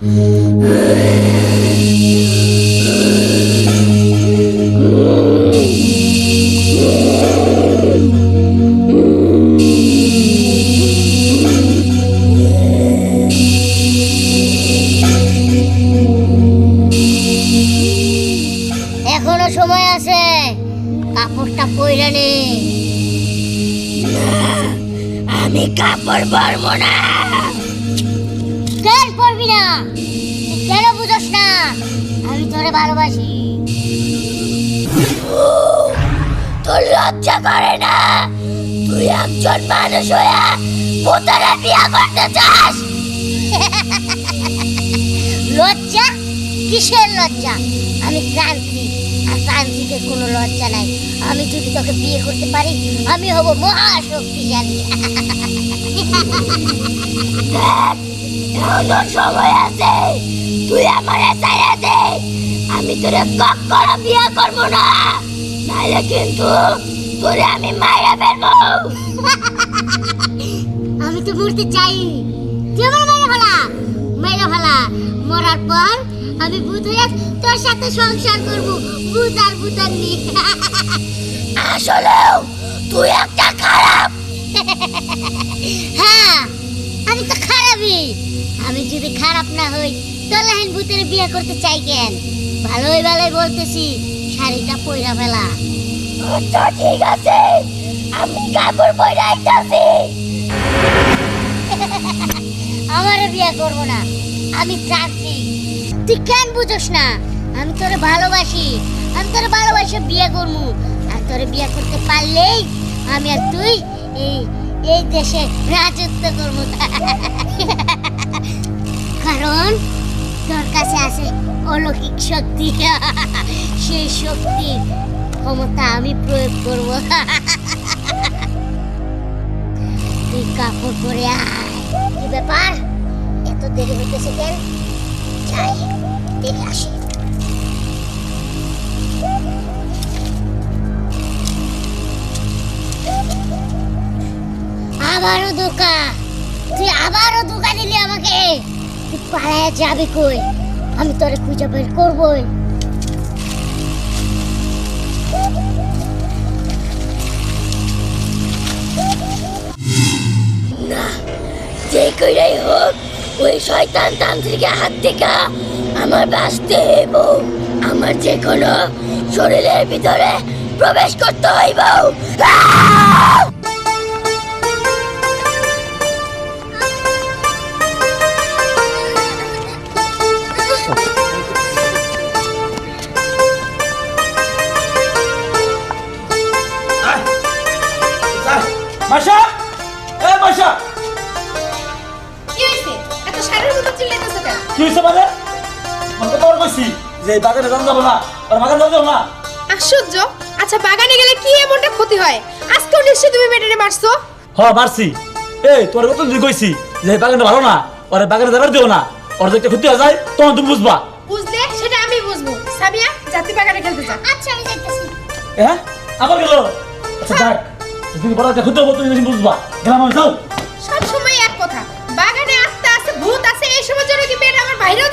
এখনও সময় আছে। কাপড়টা পইরা নে। আমি কাপড় পারব না। পরবি না। কেন বুঝোস না? আমি তোরে ভালোবাসি। তোর লজ্জা করে না? তুই একজন মানুষ হয়ে বিয়ে করতে চাস? লজ্জা? কিসের লজ্জা? আমি তান্ত্রিক আর তান্ত্রিকের কোনো লজ্জা নাই। আমি যদি তোকে বিয়ে করতে পারি আমি হব মহাশক্তিশালী। এখনও সময় আছে? তুই আমার চাইয়া দে আমি তোরে কখনো বিয়ে করব না। নাহলে কিন্তু তোরে আমি মাইরা ফেলব। আমি তো মরতে চাই। তুই আমার মেরে ফেলা। মেরে ফেলা। মরার পর আমি ভূত হয়ে তোর সাথে সংসার করব। ভূত আর ভূতান্নি আসলেও তুই একটা খারাপ আমি যদি খারাপ না হই তাহলে আমি ভূতের বিয়ে করতে চাই কেন? ভালোই ভালোই বলতেছি শাড়িটা পয়রা ফেলা। আচ্ছা ঠিক আছে। আমি কাপড় পরে আইতাছি। আমারে বিয়ে করব না আমি চাচ্ছি তুই কেন বুঝোস না? আমি তোরে ভালোবাসি আমি তোরে ভালোবাসে বিয়ে করব আর তোরে বিয়ে করতে পারলেই আমি আর তুই এই এই দেশে রাজত্ব করব। কারণ তোর কাছে আছে অলৌকিক শক্তি। সেই শক্তির ক্ষমতা আমি প্রয়োগ করব। তুই কাপড় পরে আয়। কি ব্যাপার? এত দেরি হইতেছে কেন? যাই, দেখে আসি। আবারও ধোকা। তুই আবারও ধোকা দিলি আমাকে। তুই পালায় যাবি কই? আমি তোরে খুঁজে বের করবই। যে কইরাই হোক, ওই শয়তান তান্ত্রিকের হাত থেকে আমার বাঁচতে হইব। আমার যে কোনো শরীরের ভিতরে প্রবেশ করতে হইব। মাসা এ মাসা কি হয়েছে এত সারের মতো চিল্লাইতেছো কেন? কি হয়েছে মানে? তো তোর কইছি যে বাগানে যান যাব না আর বাগানে যান যাব না। আশ্চর্য। আচ্ছা বাগানে গেলে কি এমনটা ক্ষতি হয়? আজকেও নিশ্চয়ই তুমি মেটারে মারছো? হ মারছি। এই তোর কত দিন কইছি যে বাগানে ভালো না ওর বাগানে যাবার দিও না। ওর যদি ক্ষতি হয়ে যায় তখন তুমি বুঝবা। বুঝলে? সেটা আমি বুঝব। সামিয়া জাতি বাগানে খেলতে যা। আচ্ছা আমি যাইতেছি। হ্যাঁ? আবার গেল? আচ্ছা দেখ তুমি বড় দেখো তো তুমি বেশি বুঝবা। গ্রামে যাও। সব সময় এক কথা। বাগানে আস্তে আস্তে ভূত আছে, এই সময় জন্য কি মেয়েটা আমার বাইরেও